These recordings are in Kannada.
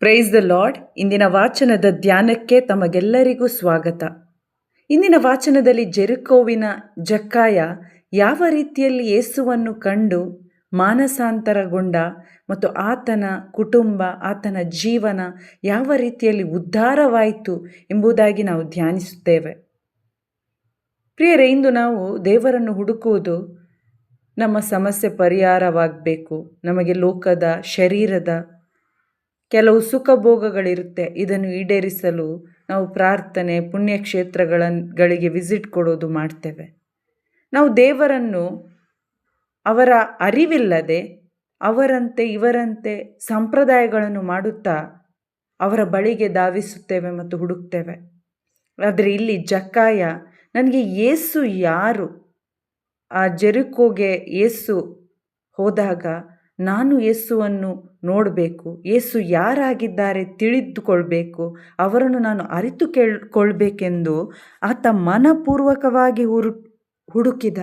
ಪ್ರೈಸ್ ದ ಲಾರ್ಡ್ ಇಂದಿನ ವಾಚನದ ಧ್ಯಾನಕ್ಕೆ ತಮಗೆಲ್ಲರಿಗೂ ಸ್ವಾಗತ. ಇಂದಿನ ವಾಚನದಲ್ಲಿ ಜೆರುಕೋವಿನ ಜಕ್ಕಾಯ ಯಾವ ರೀತಿಯಲ್ಲಿ ಯೇಸುವನ್ನು ಕಂಡು ಮಾನಸಾಂತರಗೊಂಡ ಮತ್ತು ಆತನ ಕುಟುಂಬ, ಆತನ ಜೀವನ ಯಾವ ರೀತಿಯಲ್ಲಿ ಉದ್ಧಾರವಾಯಿತು ಎಂಬುದಾಗಿ ನಾವು ಧ್ಯಾನಿಸುತ್ತೇವೆ. ಪ್ರಿಯರೇ, ಇಂದು ನಾವು ದೇವರನ್ನು ಹುಡುಕುವುದು ನಮ್ಮ ಸಮಸ್ಯೆ ಪರಿಹಾರವಾಗಬೇಕು. ನಮಗೆ ಲೋಕದ, ಶರೀರದ ಕೆಲವು ಸುಖ ಭೋಗಗಳಿರುತ್ತೆ. ಇದನ್ನು ಈಡೇರಿಸಲು ನಾವು ಪ್ರಾರ್ಥನೆ ಪುಣ್ಯಕ್ಷೇತ್ರಗಳಿಗೆ ವಿಸಿಟ್ ಕೊಡೋದು ಮಾಡ್ತೇವೆ. ನಾವು ದೇವರನ್ನು ಅವರ ಅರಿವಿಲ್ಲದೆ ಅವರಂತೆ ಇವರಂತೆ ಸಂಪ್ರದಾಯಗಳನ್ನು ಮಾಡುತ್ತಾ ಅವರ ಬಳಿಗೆ ಧಾವಿಸುತ್ತೇವೆ ಮತ್ತು ಹುಡುಕ್ತೇವೆ. ಆದರೆ ಇಲ್ಲಿ ಜಕ್ಕಾಯ, ನನಗೆ ಏಸು ಯಾರು? ಆ ಜೆರುಕೋಗೆ ಏಸು ಹೋದಾಗ ನಾನು ಯೇಸುವನ್ನು ನೋಡಬೇಕು, ಯೇಸು ಯಾರಾಗಿದ್ದಾರೆ ತಿಳಿದುಕೊಳ್ಬೇಕು, ಅವರನ್ನು ನಾನು ಅರಿತು ಕೇಳ್ಕೊಳ್ಬೇಕೆಂದು ಆತ ಮನಪೂರ್ವಕವಾಗಿ ಹುರು, ಹುಡುಕಿದ.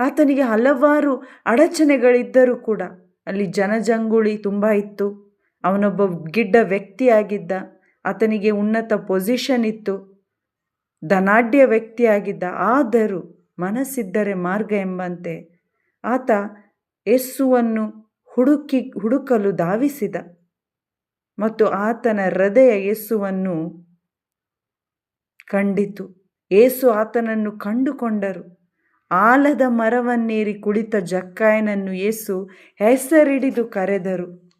ಆತನಿಗೆ ಹಲವಾರು ಅಡಚಣೆಗಳಿದ್ದರೂ ಕೂಡ ಅಲ್ಲಿ ಜನಜಂಗುಳಿ ತುಂಬ ಇತ್ತು. ಅವನೊಬ್ಬ ಗಿಡ್ಡ ವ್ಯಕ್ತಿಯಾಗಿದ್ದ, ಆತನಿಗೆ ಉನ್ನತ ಪೊಸಿಷನ್ ಇತ್ತು. ಧನಾಢ್ಯ ವ್ಯಕ್ತಿಯಾಗಿದ್ದ, ಆದರೂ ಮನಸ್ಸಿದ್ದರೆ ಮಾರ್ಗ ಎಂಬಂತೆ ಆತ ಯೇಸುವನ್ನು ಹುಡುಕಿ, ಹುಡುಕಲು ಧಾವಿಸಿದ. ಮತ್ತು ಆತನ ಹೃದಯ ಯೇಸುವನ್ನು ಕಂಡಿತು. ಏಸು ಆತನನ್ನು ಕಂಡುಕೊಂಡರು. ಆಲದ ಮರವನ್ನೇರಿ ಕುಳಿತ ಜಕ್ಕಾಯನನ್ನು ಏಸು ಹೆಸರಿಡಿದು ಕರೆದರು.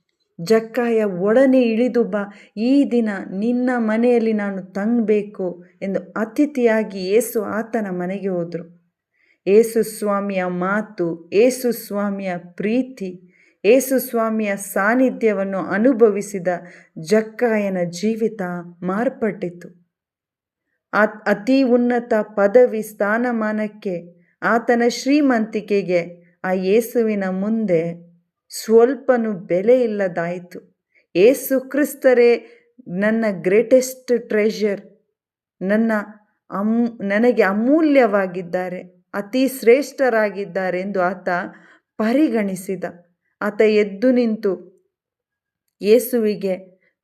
ಜಕ್ಕಾಯ, ಒಡನೆ ಇಳಿದು ಬಾ, ಈ ದಿನ ನಿನ್ನ ಮನೆಯಲ್ಲಿ ನಾನು ತಂಗಬೇಕು ಎಂದು ಅತಿಥಿಯಾಗಿ ಏಸು ಆತನ ಮನೆಗೆ ಹೋದರು. ಏಸು ಸ್ವಾಮಿಯ ಮಾತು ಏಸು ಸ್ವಾಮಿಯ ಪ್ರೀತಿ ಏಸು ಸ್ವಾಮಿಯ ಸಾನ್ನಿಧ್ಯವನ್ನು ಅನುಭವಿಸಿದ ಜಕ್ಕಾಯನ ಜೀವಿತ ಮಾರ್ಪಟ್ಟಿತು. ಅತಿ ಉನ್ನತ ಪದವಿ ಸ್ಥಾನಮಾನಕ್ಕೆ ಆತನ ಶ್ರೀಮಂತಿಕೆಗೆ ಆ ಯೇಸುವಿನ ಮುಂದೆ ಸ್ವಲ್ಪನೂ ಬೆಲೆ ಇಲ್ಲದಾಯಿತು. ಏಸು ಕ್ರಿಸ್ತರೇ, ನನ್ನ ಗ್ರೇಟೆಸ್ಟ್ ಟ್ರೆಷರ್, ನನ್ನ ಅಮ್, ನನಗೆ ಅಮೂಲ್ಯವಾಗಿದ್ದಾರೆ, ಅತಿ ಶ್ರೇಷ್ಠರಾಗಿದ್ದಾರೆ ಎಂದು ಆತ ಪರಿಗಣಿಸಿದ. ಆತ ಎದ್ದು ನಿಂತು ಯೇಸುವಿಗೆ,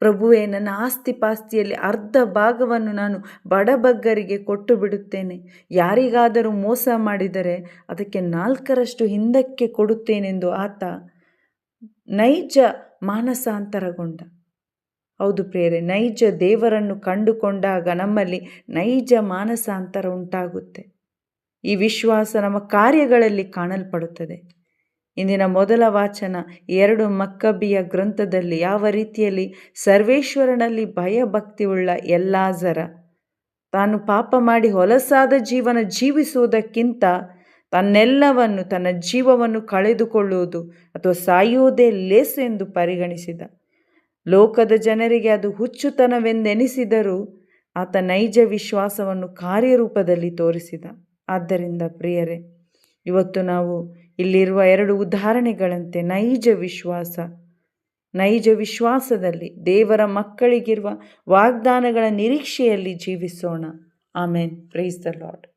ಪ್ರಭುವೇ, ನನ್ನ ಆಸ್ತಿ ಪಾಸ್ತಿಯಲ್ಲಿ ಅರ್ಧ ಭಾಗವನ್ನು ನಾನು ಬಡಬಗ್ಗರಿಗೆ ಕೊಟ್ಟು ಬಿಡುತ್ತೇನೆ ಯಾರಿಗಾದರೂ ಮೋಸ ಮಾಡಿದರೆ ಅದಕ್ಕೆ ನಾಲ್ಕರಷ್ಟು ಹಿಂದಕ್ಕೆ ಕೊಡುತ್ತೇನೆಂದು ಆತ ನೈಜ ಮಾನಸಾಂತರಗೊಂಡ. ಹೌದು ಪ್ರೇರೆ ನೈಜ ದೇವರನ್ನು ಕಂಡುಕೊಂಡಾಗ ನಮ್ಮಲ್ಲಿ ನೈಜ ಮಾನಸಾಂತರ ಉಂಟಾಗುತ್ತೆ. ಈ ವಿಶ್ವಾಸ ನಮ್ಮ ಕಾರ್ಯಗಳಲ್ಲಿ ಕಾಣಲ್ಪಡುತ್ತದೆ. ಇಂದಿನ ಮೊದಲ ವಾಚನ ಎರಡು ಮಕ್ಕಬಿಯ ಗ್ರಂಥದಲ್ಲಿ ಯಾವ ರೀತಿಯಲ್ಲಿ ಸರ್ವೇಶ್ವರನಲ್ಲಿ ಭಯಭಕ್ತಿಯುಳ್ಳ ಎಲ್ಲಾಜರ. ತಾನು ಪಾಪ ಮಾಡಿ ಹೊಲಸಾದ ಜೀವನ ಜೀವಿಸುವುದಕ್ಕಿಂತ ತನ್ನೆಲ್ಲವನ್ನು ತನ್ನ ಜೀವವನ್ನು ಕಳೆದುಕೊಳ್ಳುವುದು ಅಥವಾ ಸಾಯುವುದೇ ಲೇಸು ಎಂದು ಪರಿಗಣಿಸಿದ. ಲೋಕದ ಜನರಿಗೆ ಅದು ಹುಚ್ಚುತನವೆಂದೆನಿಸಿದರೂ ಆತ ನೈಜ ವಿಶ್ವಾಸವನ್ನು ಕಾರ್ಯರೂಪದಲ್ಲಿ ತೋರಿಸಿದ. ಆದ್ದರಿಂದ ಪ್ರಿಯರೇ ಇವತ್ತು ನಾವು ಇಲ್ಲಿರುವ ಎರಡು ಉದಾಹರಣೆಗಳಂತೆ ನೈಜ ವಿಶ್ವಾಸ. ನೈಜ ವಿಶ್ವಾಸದಲ್ಲಿ ದೇವರ ಮಕ್ಕಳಿಗಿರುವ ವಾಗ್ದಾನಗಳ ನಿರೀಕ್ಷೆಯಲ್ಲಿ ಜೀವಿಸೋಣ. ಆಮೇನ್. Praise the Lord